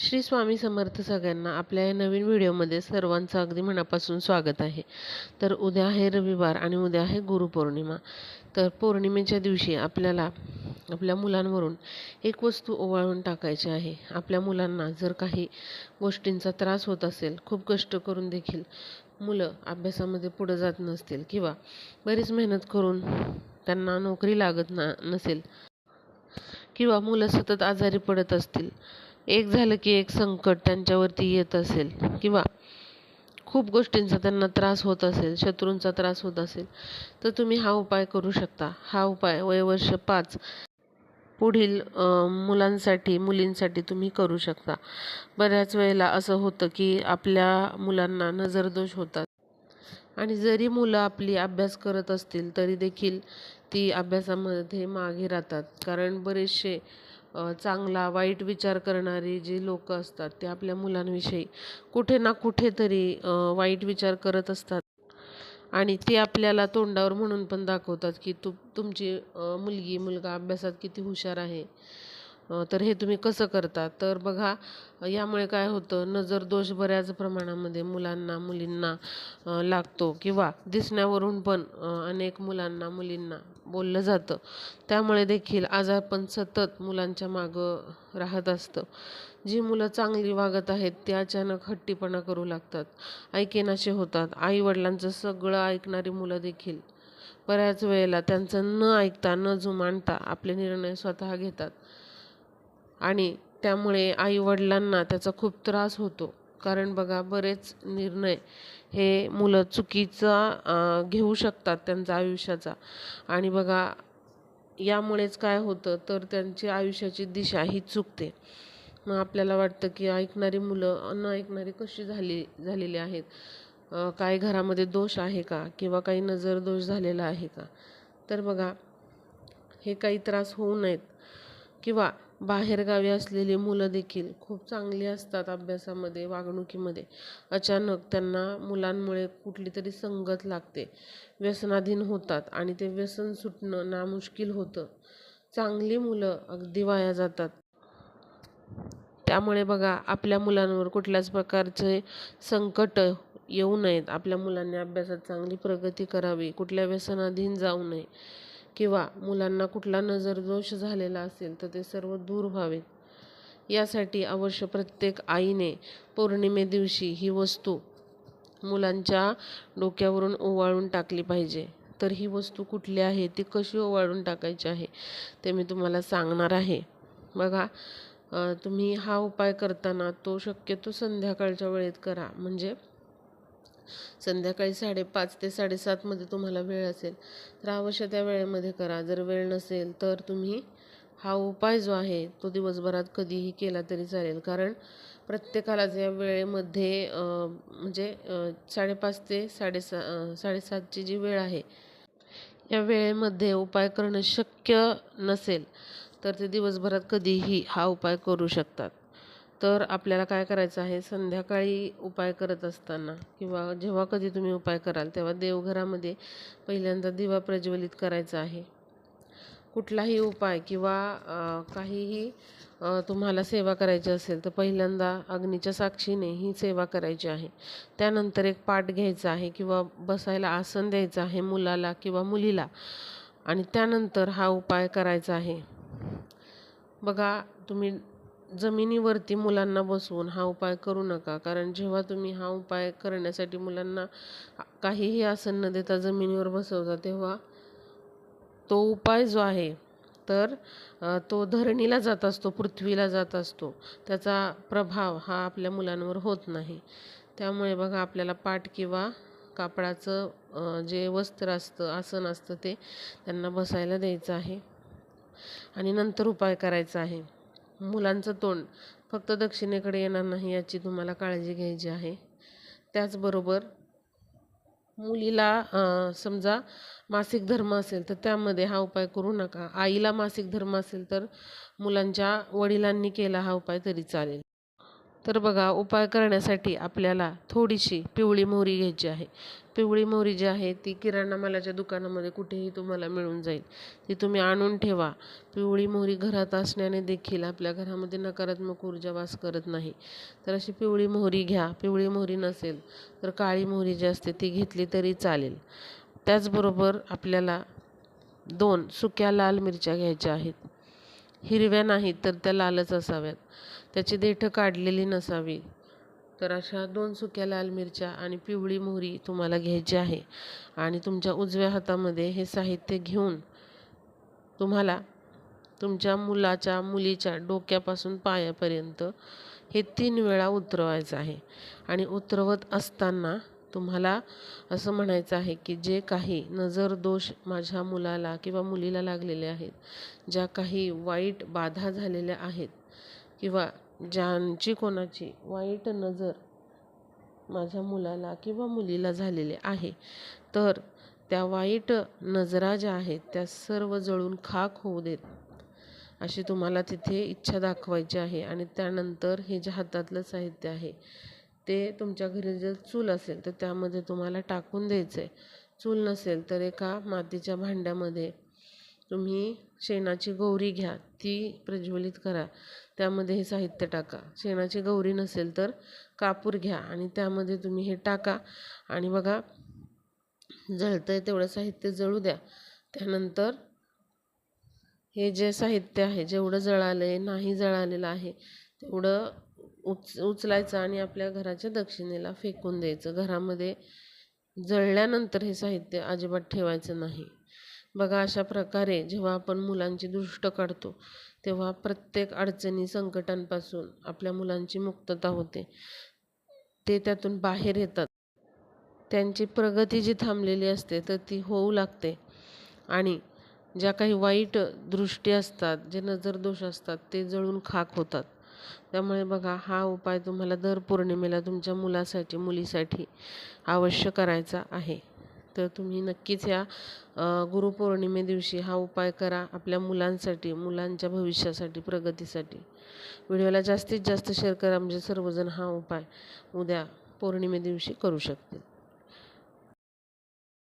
श्री स्वामी समर्थ सगळ्यांना आपल्या या नवीन व्हिडिओमध्ये सर्वांचं अगदी मनापासून स्वागत आहे. तर उद्या आहे रविवार आणि उद्या आहे गुरुपौर्णिमा. तर पौर्णिमेच्या दिवशी आपल्याला आपल्या मुलांवरून एक वस्तू ओवाळून टाकायची आहे. आपल्या मुलांना जर काही गोष्टींचा त्रास होत असेल खूप कष्ट करून देखील मुलं अभ्यासामध्ये पुढं जात नसतील किंवा बरीच मेहनत करून त्यांना नोकरी लागत ना नसेल किंवा मुलं सतत आजारी पडत असतील एक झालं की एक संकट त्यांच्यावरती येत असेल किंवा खूप गोष्टींचा त्यांना त्रास होत असेल शत्रूंचा त्रास होत असेल तर तुम्ही हा उपाय करू शकता. हा उपाय वयवर्ष पाच पुढील मुलांसाठी मुलींसाठी तुम्ही करू शकता. बऱ्याच वेळेला असं होतं की आपल्या मुलांना नजरदोष होतात. आणि जरी मुलं आपली अभ्यास करत असतील तरी देखील ती अभ्यासामध्ये मागे राहतात. कारण बरेचसे चांगला वाईट विचार करणारी जी लोक असतात ते आपल्या मुलांविषयी कुठे ना कुठेतरी वाईट विचार करत असतात. आणि ते आपल्याला तोंडावर म्हणून पण दाखवतात की तू तुमची मुलगी मुलगा अभ्यासात किती हुशार आहे. तर हे तुम्ही कसं करता? तर बघा यामुळे काय होतं नजर दोष बऱ्याच प्रमाणामध्ये मुलांना मुलींना लागतो. किंवा दिसण्यावरून पण अनेक मुलांना मुलींना बोललं जातं. त्यामुळे देखील आजारपण सतत मुलांच्या मागं राहत असतं. जी मुलं चांगली वागत आहेत ते अचानक हट्टीपणा करू लागतात. ऐकेनाशे होतात. आईवडिलांचं सगळं ऐकणारी मुलं देखील बऱ्याच वेळेला त्यांचं न ऐकता न जुमानता आपले निर्णय स्वतः घेतात. आणि त्यामुळे आईवडिलांना त्याचा खूप त्रास होतो. कारण बघा बरेच निर्णय हे मुलं चुकीचा घेऊ शकतात त्यांचा आयुष्याचा. आणि बघा यामुळेच काय होतं तर त्यांची आयुष्याची दिशा ही चुकते. मग आपल्याला वाटतं की ऐकणारी मुलं न ऐकणारी कशी झाली झालेली आहेत? काय घरामध्ये दोष आहे का? किंवा काही नजर दोष झालेला आहे का? तर बघा हे काही त्रास होऊ नयेत. किंवा बाहेरगावी असलेली मुलं देखील खूप चांगली असतात अभ्यासामध्ये वागणुकीमध्ये. अचानक त्यांना मुलांमुळे कुठली तरी संगत लागते. व्यसनाधीन होतात आणि ते व्यसन सुटणं नामुश्किल होतं. चांगली मुलं अगदी वाया जातात. त्यामुळे बघा आपल्या मुलांवर कुठल्याच प्रकारचे संकट येऊ नयेत. आपल्या मुलांनी अभ्यासात चांगली प्रगती करावी. कुठल्या व्यसनाधीन जाऊ नये. किंवा मुलांना कुठला नजरदोष झालेला असेल तर ते सर्व दूर व्हावेत. यासाठी अवश्य प्रत्येक आईने पौर्णिमे दिवशी ही वस्तू मुलांच्या डोक्यावरून ओवाळून टाकली पाहिजे. तर ही वस्तू कुठली आहे ती कशी ओवाळून टाकायची आहे ते मी तुम्हाला सांगणार आहे. बघा तुम्ही हा उपाय करताना तो शक्यतो संध्याकाळच्या वेळेत करा. म्हणजे संध्याकाळी साडेपाच ते साडेसातमध्ये तुम्हाला वेळ असेल तर अवश्य त्या वेळेमध्ये करा. जर वेळ नसेल तर तुम्ही हा उपाय जो आहे तो दिवसभरात कधीही केला तरी चालेल. कारण प्रत्येकालाच या वेळेमध्ये म्हणजे साडेपाच ते साडेसा साडेसातची जी वेळ आहे या वेळेमध्ये उपाय करणं शक्य नसेल तर ते दिवसभरात कधीही हा उपाय करू शकतात. तर आपल्याला काय करायचं आहे? संध्याकाळी उपाय करत असताना किंवा जेव्हा कधी तुम्ही उपाय कराल तेव्हा देवघरामध्ये पहिल्यांदा दिवा प्रज्वलित करायचा आहे. कुठलाही उपाय किंवा काहीही तुम्हाला सेवा करायची असेल तर पहिल्यांदा अग्नीच्या साक्षीने ही सेवा करायची आहे. त्यानंतर एक पाठ घ्यायचा आहे किंवा बसायला आसन द्यायचं आहे मुलाला किंवा मुलीला. आणि त्यानंतर हा उपाय करायचा आहे. बघा तुम्ही जमिनीवरती मुलांना बसवून हा उपाय करू नका. कारण जेव्हा तुम्ही हा उपाय करण्यासाठी मुलांना काहीही आसन न देता जमिनीवर बसवता तेव्हा तो उपाय जो आहे तर तो धरणीला जात असतो पृथ्वीला जात असतो. त्याचा प्रभाव हा आपल्या मुलांवर होत नाही. त्यामुळे बघा आपल्याला पाठ किंवा कापडाचं जे वस्त्र असतं आसन असतं ते त्यांना बसायला द्यायचं आहे. आणि नंतर उपाय करायचा आहे. मुलांचं तोंड फक्त दक्षिणेकडे येणार नाही याची तुम्हाला काळजी घ्यायची आहे. त्याचबरोबर मुलीला समजा मासिक धर्म असेल तर त्यामध्ये हा उपाय करू नका. आईला मासिक धर्म असेल तर मुलांच्या वडिलांनी केला हा उपाय तरी चालेल. तर बघा उपाय करण्यासाठी आपल्याला थोडीशी पिवळी मोहरी घ्यायची आहे. पिवळी मोहरी जी आहे ती किराणा मालाच्या दुकानामध्ये कुठेही तुम्हाला मिळून जाईल. ती तुम्ही आणून ठेवा. पिवळी मोहरी घरात असण्याने देखील आपल्या घरामध्ये नकारात्मक ऊर्जा वास करत नाही. तर अशी पिवळी मोहरी घ्या. पिवळी मोहरी नसेल तर काळी मोहरी जी असते ती घेतली तरी चालेल. त्याचबरोबर आपल्याला दोन सुक्या लाल मिरच्या घ्यायच्या आहेत. हिरव्या नाहीत तर त्या लालच असाव्यात. त्याची देठं काढलेली नसावी. तर अशा दोन सुक्या लाल मिरच्या आणि पिवळी मोहरी तुम्हाला घ्यायची आहे. आणि तुमच्या उजव्या हातामध्ये हे साहित्य घेऊन तुम्हाला तुमच्या मुलाच्या मुलीच्या डोक्यापासून पायापर्यंत हे तीन वेळा उतरवायचं आहे. आणि उतरवत असताना तुम्हाला असं म्हणायचं आहे की जे काही नजर दोष माझ्या मुलाला किंवा मुलीला लागलेले आहेत ज्या काही वाईट बाधा झालेल्या आहेत किंवा ज्यांची कोणाची वाईट नजर माझ्या मुलाला किंवा मुलीला झालेली आहे तर त्या वाईट नजरा ज्या आहेत त्या सर्व जळून खाक होऊ देत. अशी तुम्हाला तिथे इच्छा दाखवायची आहे आणि त्यानंतर हे जे हातातलं साहित्य आहे ते तुमच्या घरी जर चूल असेल तर त्यामध्ये तुम्हाला टाकून द्यायचं आहे चूल नसेल तर एका मातीच्या भांड्यामध्ये तुम्ही शेणाची गौरी घ्या ती प्रज्वलित करा. त्यामध्ये हे साहित्य टाका. शेणाची गौरी नसेल तर कापूर घ्या आणि त्यामध्ये तुम्ही हे टाका. आणि बघा जळतं आहे तेवढं साहित्य जळू द्या. त्यानंतर हे जे साहित्य आहे जेवढं जळालं आहे नाही जळालेलं आहे तेवढं उच उचलायचं आणि आपल्या घराच्या दक्षिणेला फेकून द्यायचं. घरामध्ये जळल्यानंतर हे साहित्य अजिबात ठेवायचं नाही. बघा अशा प्रकारे जेव्हा आपण मुलांची दृष्ट काढतो तेव्हा प्रत्येक अडचणी संकटांपासून आपल्या मुलांची मुक्तता होते. ते त्यातून बाहेर येतात. त्यांची प्रगती जी थांबलेली असते तर ती होऊ लागते. आणि ज्या काही वाईट दृष्टी असतात जे नजरदोष असतात ते जळून खाक होतात. त्यामुळे बघा हा उपाय तुम्हाला दर पौर्णिमेला तुमच्या मुलासाठी मुलीसाठी अवश्य करायचा आहे. तर तुम्ही नक्कीच या गुरुपौर्णिमे दिवशी हा उपाय करा आपल्या मुलांसाठी मुलांच्या भविष्यासाठी प्रगतीसाठी. व्हिडिओला जास्तीत जास्त शेअर करा म्हणजे सर्वजण हा उपाय उद्या पौर्णिमे दिवशी करू शकतील.